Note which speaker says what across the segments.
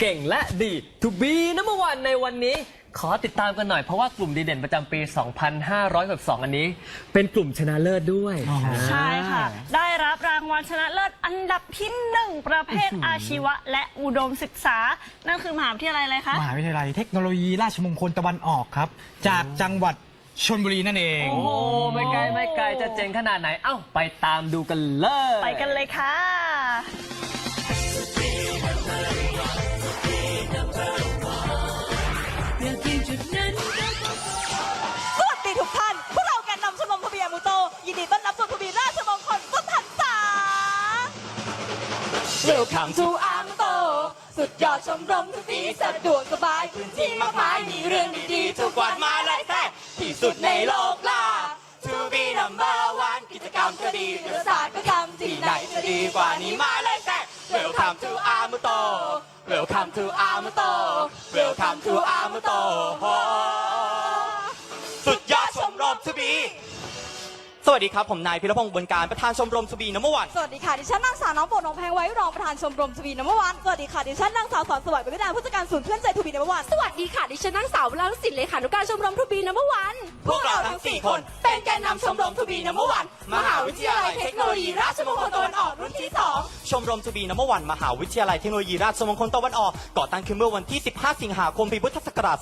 Speaker 1: เก่งและดี To be number one ในวันนี้ ขอติดตามกันหน่อยเพราะว่ากลุ่มดีเด่นประจำปี 2562 อันนี้ เป็นกลุ่มชนะเลิศด้วย
Speaker 2: ใช่ค่ะ ได้รับรางวัลชนะเลิศอันดับที่หนึ่งประเภทอาชีวะ และอุดมศึกษา นั่นคือมหาวิทยาลัยอะไรคะ
Speaker 3: มหาวิทยาลัยเทคโนโลยีราชมงคลตะวันออกครับ จากจังหวัดชลบุรีนั่นเอง
Speaker 1: โอ้โหไม่ไกลไม่ไกลจะเจ๋งขนาดไหน เอ้าไปตามดูกันเลย
Speaker 2: ไปกันเลยค่ะ
Speaker 4: Welcome to อามโต สุดยอดชมรมทุกปีสะดวกสบายพื้นที่มากมายมีเรื่องดีๆ ทุกวันมาเลยแท้ที่สุดในโลกล่ะ To be number one กิจกรรมก็ดีเรื่อศาสตร์ก็ทำที่ไหนจะดีกว่านี้มาเลยแท้ Welcome to อามโต Welcome to อามโต Welcome to อามโต
Speaker 5: วัสดีครับ ผมนายพิรพงศ์บุญการประธานชมรมทูบีนัมเบอร์วัน
Speaker 4: สวัสดีค่ะ ดิฉันนางสาวน้องโปรดน้องแพงไว้รองประธานชมรมทวีนมวันสวัสดีค่ะดิฉันนางสาวสอนสวัสดิ์เป็นประธานผู้จัดการศูนย์เพื่อนใจทวีนมวัน
Speaker 6: สวัสดีค่ะดิฉันนางสาววรานุศิลป์เลขานุการชมรมทูบีนัมเบอร์วัน
Speaker 5: พวกเราทั้ง4คน
Speaker 4: เป็นแกนนำชมรมทวีนมวันมหาวิทยาลัยเทคโนโลยีราชมงคลตะวันออกรุ่นที่2
Speaker 5: ชมรมทูบีนัมเบอร์วันมหาวิทยาลัยเทคโนโลยีราชมงคลตะวันออกก่อตั้งขึ้นเมื่อวันที่ 15 สิงหาคมปีพุทธศักราช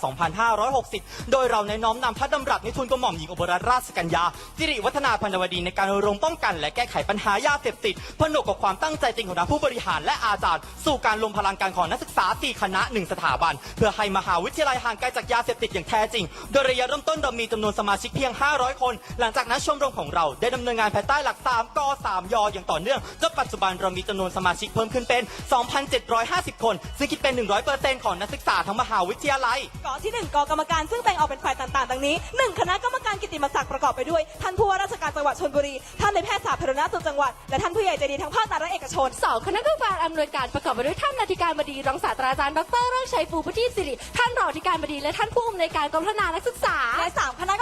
Speaker 5: 2560 โดยเราในน้อมนำพระดำรัสในทุนกระหม่อมหญิงอุบลรัตนราชกัญญาสิริวัฒนาพันธวดีในการรณรงค์ป้องกัน และแก้ไขปัญหายาเสพติดผนวกกับความตั้งใจจริงของทางผู้บริหารและอาจารย์ สู่การรวมพลังการของนักศึกษา 4 คณะ 1 สถาบัน เพื่อให้มหาวิทยาลัยห่างไกลจากยาเสพติดอย่างแท้จริง โดยระยะเริ่มต้นเรามีจำนวนสมาชิกเพียง 500 คน หลังจากนั้นชมรมของเราได้ดำเนินงานภายใต้หลัก3ก3ยออย่างต่อเนื่องจนปัจจุบันเรามีจำนวนสมาชิกเพิ่มขึ้นเป็น 2,750 คน ซึ่งคิดเป็น 100%ของนักศึกษาทั้งมหาวิทยาลัย
Speaker 4: กอที่ 1กอกรรมการซึ่งแบ่งออกเป็นฝ่ายต่างๆ ดังนี้ 1 คณะกรรมการกิตติมศักดิ์ประกอบไปด้วย ท่านผู้ว่าราชการจังหวัดชลบุรี ท่านในแพทย์สาธารณสุขจังหวัด และท่านผู้ใหญ่ใจดีทั้งภาครัฐและเอกชน
Speaker 6: สองคณะกรรมการอำนวยการประกอบไปด้วยท่านอธิการบดีรองศาสตราจารย์ดรเริงชัยฟูพุทธิสิริ ท่านรองอธิการบดีและท่านผู้อำนวยการกรมพัฒนานักศึกษา
Speaker 4: และ 3 คณะ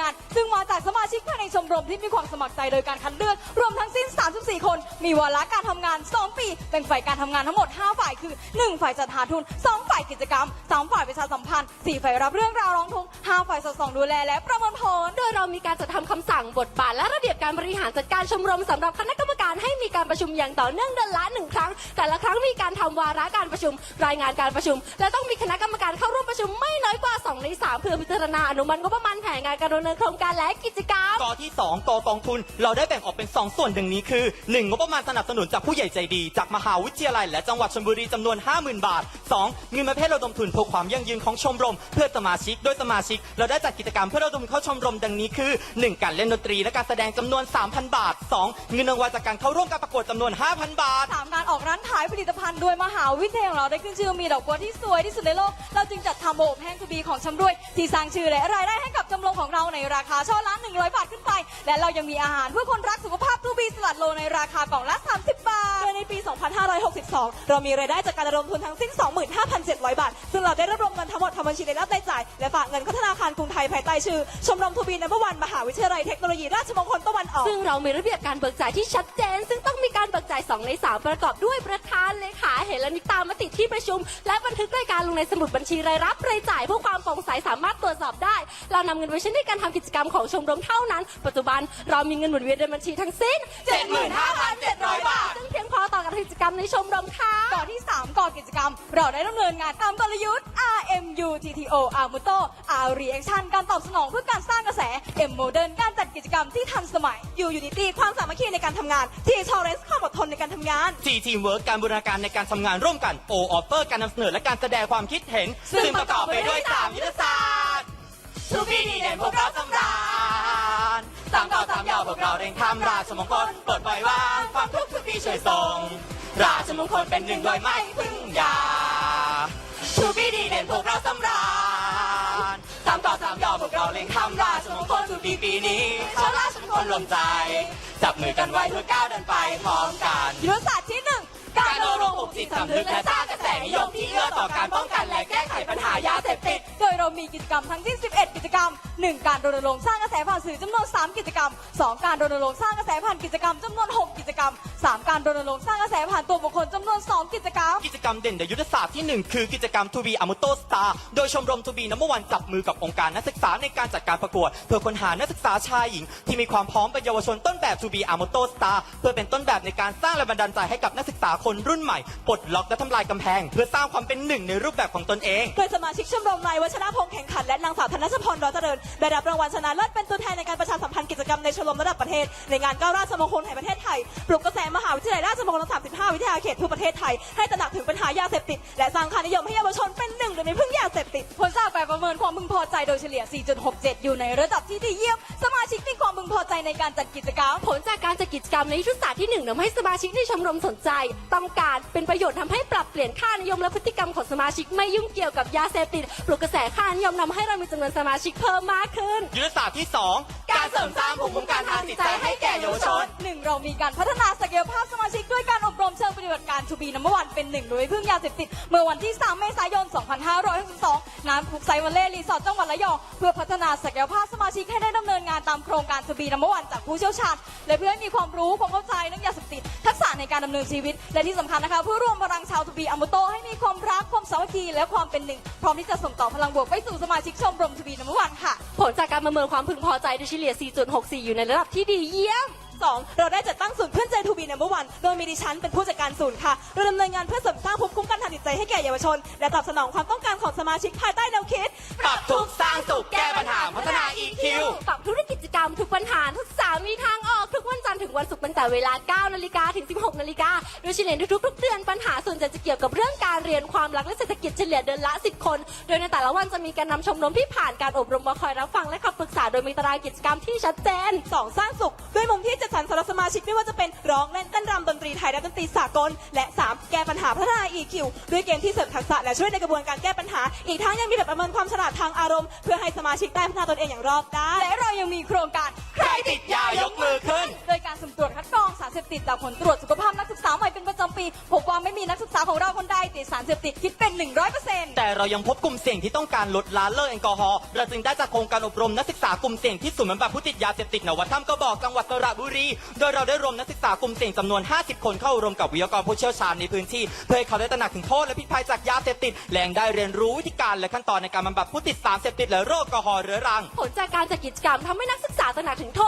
Speaker 4: งาน ซึ่งมาจากสมาชิกภายในชมรมที่มีความสมัครใจโดยการคัดเลือก รวมทั้งสิ้น 34 คน มีวาระการทำงาน 2 ปีแบ่งฝ่ายการทำงานทั้งหมด 5 ฝ่ายคือ 1 ฝ่ายจัดหาทุน 2 ฝ่ายกิจกรรม 3 ฝ่ายประชาสัมพันธ์ 4 ฝ่ายรับเรื่องราวร้องทุกข์5ฝ่ายสอดส่องดูแลและประเมินผล
Speaker 6: โดยเรามีการจัดทำคำสั่งบทบาทและระเบียบการบริหารจัดการชมรมสำหรับคณะกรรมการให้มีการประชุมอย่างต่อเนื่องเดือนละหนึ่งครั้ง แต่ละครั้งมีการทำวาระการประชุม รายงานการประชุม และต้องมีคณะกรรมการเข้าร่วมประชุมไม่น้อยกว่า2ใน3เพื่อพิจารณาอนุมัติงบประมาณแผนงานการดำเนินโครงการและกิจกรรม
Speaker 5: กอที่ 2 กอกองทุน เราได้แบ่งออกเป็น 2 ส่วนดังนี้คือ 1. งบประมาณสนับสนุนจากผู้ใหญ่ใจดี จากมหาวิทยาลัย และจังหวัดชลบุรีจำนวน 50,000 บาท 2. เงินประเภทระดมทุนเพื่อความยั่งยืนของชมรม เพื่อสมาชิกโดยสมาชิก เราได้จัดกิจกรรมเพื่อระดมเข้าชมรมดังนี้คือ 1. การเล่นดนตรีและการแสดงจำนวน 3,000 บาท 2. เงินรางวัลจากการเข้าร่วมการประกวดจำนวน 5,000 บาท
Speaker 4: สามการออกร้านขายผลิตภัณฑ์โดยมหาวิทยาลัยของเราได้ขึ้นชื่อมีดอกบัวที่สวยที่สุดในโลก เราจึงจัดทำโอบแห้งทูบีของชำรวยที่สร้างชื่อและรายได้ให้กับชมรมของเราในราคาช่อละ100 บาทขึ้นไป และเรายังมีอาหารเพื่อคนรักสุขภาพทูบีสลัดโลในราคากล่องละ 30 บาทโดยในปี 2562 เรามีรายได้จากการระดมทุนทั้งสิ้น 25,700 บาท ซึ่งเราได้รวบรวมเงินทั้งหมดทำบัญชีรายรับรายจ่าย และฝากเงินเข้าธนาคารกรุงไทยภายใต้ชื่อ ชมรมทูบีนัมเบอร์วันมหาวิทยาลัยเทคโนโลยีราชมงคลตะวันออก
Speaker 6: ซึ่งเรามีระเบียบการเบิกจ่ายที่ชัดเจน ซึ่งต้องมีการเบิกจ่าย 2 ใน 3 ประกอบด้วยประธานเลขาเหรนิกตามติที่ประชุม และบันทึกรายการลงในสมุดบัญชีรายรับรายจ่ายเพื่อความโปร่งใสสามารถตรวจสอบได้ เรานำเงินไว้ใช้ในการทำกิจกรรมของชมรมเท่านั้น ปัจจุบันเรามีเงินหมุนเวียนในบัญชีทั้งสิ้น
Speaker 4: 75,700 บาท
Speaker 6: ซึ่งเพียงพอต่อการกิจกรรมในชมรมค่ะ
Speaker 4: ก่อนที่ 3 ก่อกิจกรรม เราได้ดำเนินงานตามกลยุทธ์ RMU TTO Armuto R Reaction การตอบสนองเพื่อการสร้างกระแส M Modern การจัดกิจกรรมที่ทันสมัย U Unity ความสามัคคีในการทำงาน T Tolerance ความอดทนในการทำงาน
Speaker 5: T Teamwork การบูรณาการในการทำงานร่วมกัน O Offer การนำเสนอและการแสดงความคิดเห็น
Speaker 4: ซึ่ง
Speaker 5: ซึ่งประกอบไปด้วย 3 ยุทธศาสตร์ ทุกที่ดีเด่นพวกเราสำราญสามต่อสามยาวพวกเราเร่งทำราชมงคลเปิดปล่อยวางความทุกข์ทุกปีช่วยส่ง ราชมงคลเป็นหนึ่งโดยไม่พึ่งยาทุกที่ดีเด่นพวกเราสำราญสามต่อสามยาวพวกเราเร่งทำราชมงคลทุกปีปีนี้ชาวราชมงคลรวมใจ จับมือกันไว้เพื่อก้าวเดินไปพร้อมกัน
Speaker 4: ยุทธศาสตร์ที่1
Speaker 5: การรณรงค์ปลุกจิตสำนึกและสร้างกระแสนิยมที่เอื้อต่อการป้องกันและแก้ไขปัญหายาเสพติด
Speaker 4: โดยเรามีกิจกรรมทั้งสิ้น 11 กิจกรรม 1 การรณรงค์สร้างกระแสผ่านสื่อจำนวน 3 กิจกรรม 2 การรณรงค์สร้างกระแสผ่านกิจกรรมจำนวน 6 กิจกรรม 3 การรณรงค์สร้างกระแสผ่านตัวบุคคลจำนวน 2 กิจกรรม
Speaker 5: กิจกรรมเด่นในยุทธศาสตร์ที่ 1 คือกิจกรรม To be a m o t o Star โดยชมรม To be Number One จับมือกับองค์การนักศึกษาในการจัดการประกวด เพื่อค้นหานักศึกษาชายหญิง ที่มีความพร้อมเป็นเยาวชนต้นแบบ To be a m o t o Star เพื่อเป็นต้นแบบในการสร้างแรงบันดาลใจให้กับนักศึกษาคนรุ่นใหม่ปลดล็อกและทำลายกำแพง เพื่อสร้างความเป็นหนึ่งในรูปแบบของตนเอง
Speaker 4: โดยสมาชิกชมรมนายวัชรพงษ์แข่งขันและนางสาวธนชพรรอเจริญได้รับรางวัลชนะเลิศเป็นตัวแทนในการประชาสัมพันธ์กิจกรรมในชมรมระดับประเทศ ในงานก้าวราชมงคลแห่งประเทศไทยปลุกกระแสมหาวิทยาลัยราชมงคล35 วิทยาเขตทั่วประเทศไทยให้ตระหนักถึงปัญหายาเสพติด และสร้างค่านิยมให้เยาวชนเป็นหนึ่งในไม่พึ่งยาเสพติดผลจากแบบประเมินความพึงพอใจโดยเฉลี่ย 4.67 อยู่ในระดับที่ดีเยี่ยม สมาชิกมีความพึงพอใจในการจัดกิจกรรม
Speaker 6: ผลจากการจัดกิจกรรมในยุทธศาสตร์ที่หนึ่งทำให้สมาชิกในชมรมสนใจต้องการ เป็นประโยชน์ทำให้ปรับเปลี่ยนค่านิยมและพฤติกรรมของสมาชิกไม่ยุ่งเกี่ยวกับยาเสพติดปลุกกระแสค่านิยมนำให้เรามีจำนวนสมาชิกเพิ่มมากขึ้น
Speaker 5: ยุทธศาสตร์ที่ 2การเสริมสร้างภูมิคุ้มกันทางจิตใจให้แก่เยาวชน
Speaker 4: หนึ่งเรามีการพัฒนาศักยภาพสมาชิกด้วยการอบรมเชิงปฏิบัติการทูบีนัมเบอร์วันเป็นหนึ่งโดยพึ่งยาเสพติด เมื่อวันที่ 3 เมษายน 2562ณภูกไซวันเล่รีสอร์ทจังหวัดระยองเพื่อพัฒนาศักยภาพสมาชิกให้ได้ดำเนินงานตามโครงการทูบีนัมเบอร์วันจากผู้เชี่ยวชาญและเพื่อให้มีความรู้ความเข้าใจเรื่องยาเสพติดทักษะในการดำเนินชีวิต และที่สำคัญนะคะเพื่อรวมพลังชาวทูบีอัมโมโตให้มีความรักความสามัคคีและความเป็นหนึ่งพร้อมที่จะส่งต่อพลังบวกไปสู่สมาชิกชมรมทูบีนัมเบอร์วันค่ะ
Speaker 6: ผลจากการประเมินความพึงพอใจโดยเฉลี่ย 4.64 อยู่ในระดับที่ดีเยี่ยม
Speaker 4: 2. เราได้จัดตั้งศูนย์เพื่อนใจทูบีนัมเบอร์วันโดยมีดิฉันเป็นผู้จัดการศูนย์ค่ะเราดำเนินงานเพื่อเสริมสร้างภูมิคุ้มกันทางจิตใจให้แก่เยาวชน และตอบสนองความต้องการของสมาชิกภายใต้แนวคิด
Speaker 5: ปรับทุกข์สร้างสุขแก้ปัญหาพัฒนา EQ
Speaker 6: ปรับทุกกิจกรรมทุกปัญหาทุกสามีทางออกทุกวันจันทร์ถึงวันศุกร์ตั้งแต่เวลา 9 นาฬิกาถึง 16 นาฬิกาโดยเฉลี่ยทุกๆทุกเดือนปัญหาส่วนใหญ่จะเกี่ยวกับเรื่องการเรียนความรักและเศรษฐกิจเฉลี่ยเดือนละ 10 คน โดยในแต่ละวันจะมีการนำชมรมที่ผ่านการอบรมมาคอยรับฟังและคำปรึกษา โดยมีตารางกิจกรรมที่ชัดเจน
Speaker 4: 2 สร้างสุข ด้วยมุมที่จัดสรรสำหรับสมาชิกไม่ว่าจะเป็นร้องเล่นเต้นรำดนตรีไทยและดนตรีสากล และ 3 แก้ปัญหาพัฒนา EQ ด้วยเกมที่เสริมทักษะและช่วยในกระบวนการแก้ปัญหา อีกทั้งยังมีแบบประเมินความฉลาดทางอารมณ์เพื่อให้สมาชิกได้พัฒนาตนเองอย่างรอบด้านและเรายังมีโครงการ
Speaker 5: ใครติดยายกมือขึ้น
Speaker 4: โดยการสุ่มตรวจคัดกรองสารเสพติดจากผลตรวจสุขภาพนักศึกษาใหม่เป็นประจำปีพบว่าไม่มีนักศึกษาของเราคน ใดติดสารเสพติดคิดเป็น 100%
Speaker 5: แต่เรายังพบกลุ่มเสี่ยงที่ต้องการลดละเลิกแอลกอฮอล์เราจึงได้จัดโครงการอบรมนักศึกษากลุ่มเสี่ยงที่ศูนย์บำบัดผู้ติดยาเสพติดนวัดถ้ำกระบอกจังหวัดสระบุรี โดยเราได้รวมนักศึกษากลุ่มเสี่ยงจำนวน 50 คนเข้ารวมกับวิทยากรผู้เชี่ยวชาญในพื้นที่ เพื่อให้เขาได้ตระหนักถึงโทษและพิษภัยจากยาเสพติดและยังได้เรียนรู้วิธีการและขั้นตอนในการบำบัดผู้ติดสารเสพติดและโรคแอลกอฮอล์เรื้อรัง
Speaker 6: ผลจากการจัดกิจกรรมทำให้นักศึกษาตระหนักถึงโท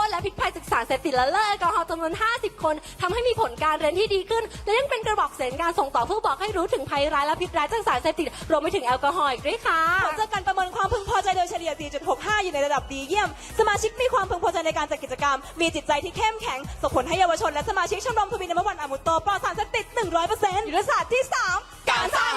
Speaker 6: ษและพิษภัยจารเสพติดและเลิกแอลกอฮอล์จำนวน 50 คนทำให้มีผลการเรียนที่ดีขึ้น และยังเป็นกระบอกเสียงการส่งต่อเพื่อบอกให้รู้ถึงภัยร้ายและพิษร้ายจากสารเสพติดรวมไปถึงแอลกอฮอล์อีกด้วยค่ะ
Speaker 4: ผลจากการประเมินความพึงพอใจโดยเฉลี่ย 4.65 อยู่ในระดับดีเยี่ยม สมาชิกมีความพึงพอใจในการจัดกิจกรรม มีจิตใจที่เข้มแข็งส่งผลให้เยาวชนและสมาชิกชมรมทวีนมวันอามุตโตปลอดสารเสพติด 100%ยุทธศาสตร์ที่ 3
Speaker 5: การสร้าง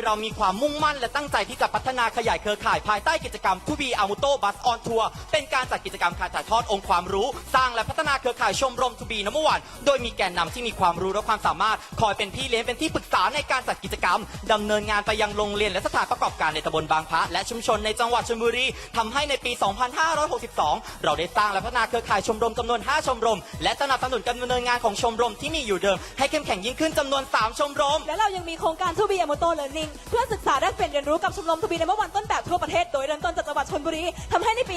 Speaker 5: ยเรามีความมุ่งมั่น และตั้งใจที่จะพัฒนาขยายเครือข่ายภายใต้กิจกรรมทูบีอามุโตบัสออนทัวร์เป็นการจัดกิจกรรมการถ่ายทอดองค์ความรู้ สร้างและพัฒนาเครือข่ายชมรมทูบีนัมวันโดยมีแกนนำที่มีความรู้และความสามารถ คอยเป็นพี่เลี้ยงเป็นที่ปรึกษาในการจัดกิจกรรมดำเนินงานไปยังโรงเรียนและสถานประกอบการในตำบลบางพระและชุมชนในจังหวัดชลบุรีทำให้ในปี 2562 เราได้สร้างและพัฒนาเครือข่ายชมรมจำนวน 5 ชมรม และสนับสนุนการดำเนินงานของชมรมที่มีอยู่เดิม ให้เข้มแข็งยิ่งขึ้นจำนวน 3 ชมรม
Speaker 4: และเรายังมีโครงการทูบีอ m โมโตเล r n นิ่งเพื่อศึกษาแลกเปลี่ยนเรียนรู้กับชมรมทูบีในเมื่อวันต้นแบบทั่วประเทศโดยเริ่มต้นจากจังหวัดชลบุรีทำให้ในปี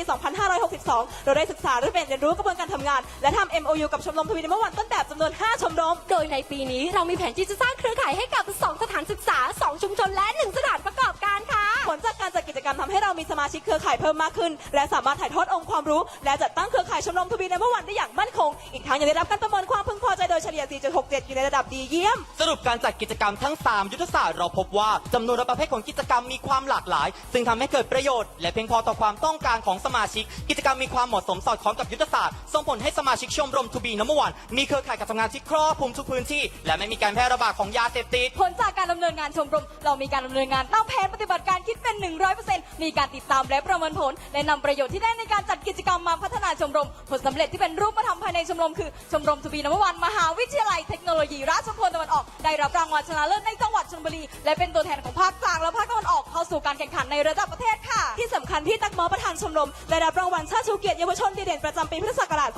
Speaker 4: 2562 เราได้ศึกษาแลกเปลี่ยนเรียนรู้กระบวนการทำงาน และทำ MOU กับชมรมทูบีในเมื่อวันต้นแบบจำนวน 5 ชมรม
Speaker 6: โดยในปีนี้เรามีแผนที่จะสร้างเครือข่ายให้กับ 2 สถานศึกษา 2 ชุมชนและ 1 สถานประกอบการค่ะ
Speaker 4: ผลจากการจัดกิจกรรมทำให้เรามีสมาชิกเครือข่ายเพิ่มมากขึ้น และสามารถถ่ายทอดองค์ความรู้ และจัดตั้งเครือข่ายชมรมทวีในเมื่อวันได้อย่างมั่นคง อีกทั้งยังได้รับการประเมินความพึงพอใจโดยเฉลี่ย 4.67อยู่ในระดับดีเยี่ยม
Speaker 5: สรุปการจัดกิจกรรมทั้ง 3 ยุทธศาสตร์เราพบว่าจำนวนและประเภทของกิจกรรมมีความหลากหลาย ซึ่งทำให้เกิดประโยชน์ และเพียงพอต่อความต้องการของสมาชิก กิจกรรมมีความเหมาะสมสอดคล้องกับยุทธศาสตร์ส่งผลให้สมาชิกชมรมทูบีนัมวันมีเครือข่ายการทำงานที่ครอบคลุมทุกพื้นที่ และไม่มีการแพร่ระบาดของยาเสพติด
Speaker 4: ผลจากการดำเนินงานชมรม เรามีการดำเนินงานตามแผนปฏิบัติการคิคิดเป็น 100%มีการติดตามและประเมินผล และนำประโยชน์ที่ได้ในการจัดกิจกรรมมาพัฒนาชมรม ผลสำเร็จที่เป็นรูปธรรมภายในชมรมคือชมรมทบีนวันมหาวิทยาลัยเทคโนโลยีราชมงคลตะวันออกได้รับรางวัลชนะเลิศในจังหวัดชลบุรี และเป็นตัวแทนของภาคกลางและภาคตะวันออกเข้าสู่การแข่งขันในระดับประเทศค่ะ
Speaker 7: ที่สำคัญพี่ตักหมอประธานชมรมได้รับรางวัลชาติชูเกียรติเยาวชนดีเด่นประจำปีพุทธศักราช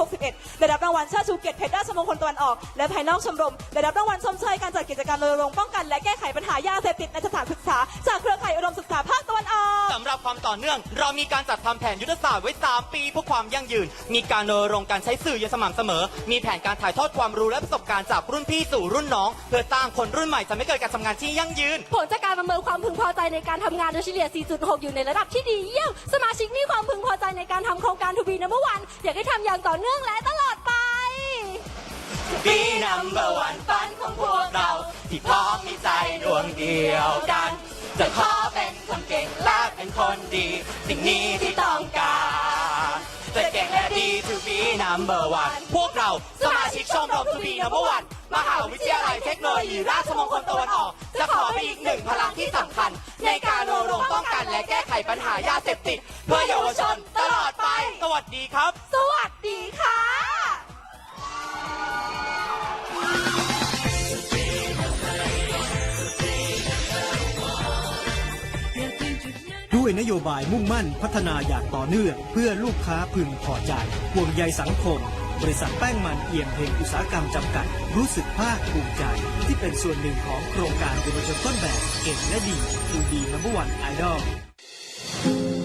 Speaker 7: 2561 ได้รับรางวัลชาติชูเกียรติเพชรราชมงคลตะวันออก และภายนอกชมรม ได้รับรางวัลชมเชยการจัดกิจกรรมรณรงค์ป้องกันและแก้ไขปัญหายาเสพติดในสถานศึกษาจากเครือข่ายอุดมศึกษาภาคตะวันออก
Speaker 5: สำหรับความต่อเนื่อง เรามีการจัดทำแผนยุทธศาสตร์ไว้ 3 ปีเพื่อความยั่งยืน มีการรณรงค์การใช้สื่ออย่างสม่ำเสมอ มีแผนการถ่ายทอดความรู้และประสบการณ์จากรุ่นพี่สู่รุ่นน้อง เพื่อสร้างคนรุ่นใหม่จะไม่เกิดการทำงานที่ยั่งยืน
Speaker 6: ผลจากการประเมินความพึงพอใจในการทำงานโดยเฉลี่ย 4.6 อยู่ในระดับที่ดีเยี่ยม สมาชิกมีความพึงพอใจในการทำโครงการทูบีนัมเบอร์วันอยากให้ทำอย่างต่อเนื่องและตลอดไป
Speaker 5: Be number one ฝันของพวกเรา ที่พร้อมมีใจดวงเดียวกัน จะขอเป็นคนเก่งและเป็นคนดี สิ่งนี้ที่ต้องการ จะเก่งและดี to be number one พวกเราสมาชิกชมรม to be number one มหาวิทยาลัยเทคโนโลยีราชมงคลตะวันออก จะขอเป็นอีกหนึ่งพลังที่สำคัญ ในการรณรงค์ป้องกันและแก้ไขปัญหายาเสพติด เพื่อเยาวชนตลอดไป สวัสดีครับ
Speaker 6: สวัสดีค่ะ
Speaker 8: ด้วยนโยบายมุ่งมั่นพัฒนาอย่างต่อเนื่องเพื่อลูกค้าพึงพอใจห่วงใยสังคม บริษัทแป้งมันเอี่ยมเพ่งอุตสาหกรรมจำกัด รู้สึกภาคภูมิใจ ที่เป็นส่วนหนึ่งของโครงการเยาวชนต้นแบบเก่งและดี to be number one idol